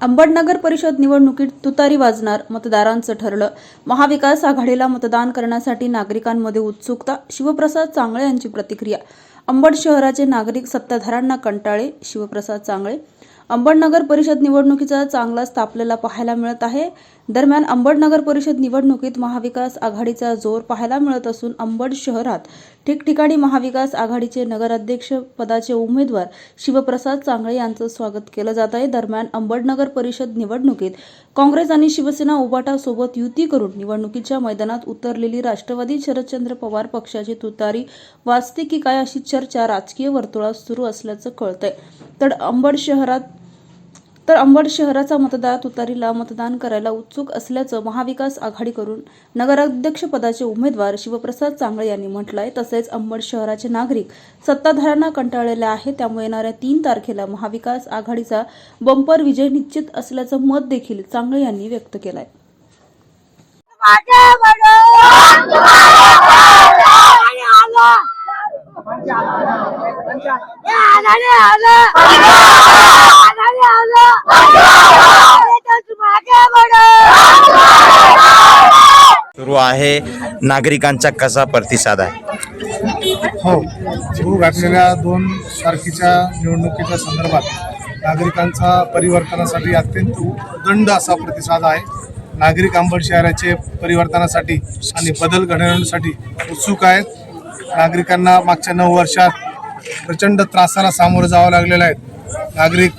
अंबडनगर परिषद निवडणुकीत तुतारी वाजणार मतदारांचं ठरलं. महाविकास आघाडीला मतदान करण्यासाठी नागरिकांमध्ये उत्सुकता शिवप्रसाद चांगळे यांची प्रतिक्रिया. अंबड शहराचे नागरिक सत्ताधाऱ्यांना कंटाळे शिवप्रसाद चांगळे अंबडनगर परिषद निवडणुकीचा चांगलाच तापलेला पाहायला मिळत आहे. दरम्यान अंबडनगर परिषद निवडणुकीत महाविकास आघाडीचा जोर पाहायला मिळत असून अंबड शहरात ठिकठिकाणी महाविकास आघाडीचे नगराध्यक्ष पदाचे उमेदवार शिवप्रसाद चांगळे यांचं स्वागत केलं जात आहे. दरम्यान अंबडनगर परिषद निवडणुकीत काँग्रेस आणि शिवसेना उबाटासोबत युती करून निवडणुकीच्या मैदानात उतरलेली राष्ट्रवादी शरदचंद्र पवार पक्षाची तुतारी वाचते की काय अशी चर्चा राजकीय वर्तुळात सुरू असल्याचं कळतंय. तर अंबड शहरात तर अंबड शहराचा मतदार तुतारीला मतदान करायला उत्सुक असल्याचं महाविकास आघाडीकडून नगराध्यक्ष पदाचे उमेदवार शिवप्रसाद चांगळे यांनी म्हटलं आहे तसेच अंबड शहराचे नागरिक सत्ताधाऱ्यांना कंटाळलेले आहेत त्यामुळे येणाऱ्या तीन तारखेला महाविकास आघाडीचा बंपर विजय निश्चित असल्याचं मत देखील चांगळे यांनी व्यक्त केलं आहे आला. सुरू आहे नागरिकांचा कसा प्रतिसाद आहे? हो सुरू घातलेल्या दोन तारखेच्या निवडणुकीच्या संदर्भात नागरिकांचा परिवर्तनासाठी अत्यंत दंड असा प्रतिसाद आहे. नागरिक अंबड शहराचे परिवर्तनासाठी आणि बदल घडवण्यासाठी उत्सुक आहेत. नागरिकांना मागच्या नऊ वर्षात प्रचंड त्रासाला सामोरं जावं लागलेलं आहे. नागरिक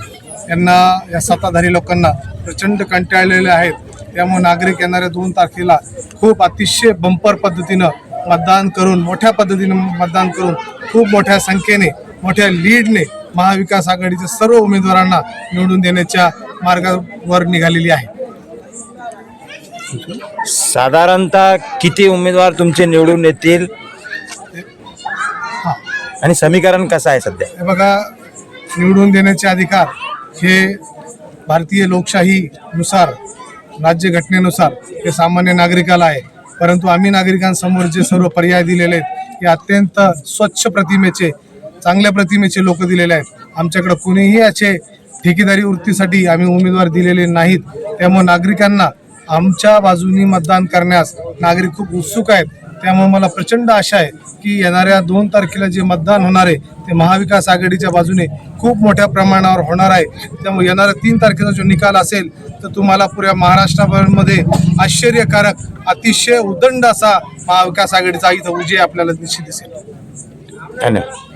यांना या सत्ताधारी लोकांना प्रचंड कंटाळलेले आहेत. त्यामुळे नागरिक येणाऱ्या दोन तारखेला खूप अतिशय बंपर पद्धतीनं मतदान करून मोठ्या पद्धतीनं मतदान करून खूप मोठ्या संख्येने मोठ्या लीडने महाविकास आघाडीच्या सर्व उमेदवारांना निवडून देण्याच्या मार्गावर निघालेली आहे. साधारणतः किती उमेदवार तुमचे निवडून येतील? आणि समीकरण कसं आहे सध्या? हे बघा निवडून देण्याचे अधिकार हे भारतीय लोकशाहीनुसार राज्यघटनेनुसार हे सामान्य नागरिकाला आहे. परंतु आम्ही नागरिकांसमोर जे सर्व पर्याय दिलेले आहेत हे अत्यंत स्वच्छ प्रतिमेचे चांगल्या प्रतिमेचे लोक दिलेले आहेत. आमच्याकडे कुणीही याचे ठेकेदारी वृत्तीसाठी आम्ही उमेदवार दिलेले नाहीत. त्यामुळे नागरिकांना आमच्या बाजूनी मतदान करण्यास नागरिक खूप उत्सुक आहेत. त्यामुळे मला प्रचंड आशा आहे की येणाऱ्या दोन तारखेला जे मतदान होणार आहे ते महाविकास आघाडीच्या बाजूने खूप मोठ्या प्रमाणावर होणार आहे. त्यामुळे येणाऱ्या तीन तारखेचा जो निकाल असेल तर तुम्हाला पुऱ्या महाराष्ट्रामध्ये आश्चर्यकारक अतिशय उदंड असा महाविकास आघाडीचा इथं उजय आपल्याला निश्चित दिसेल धन्यवाद.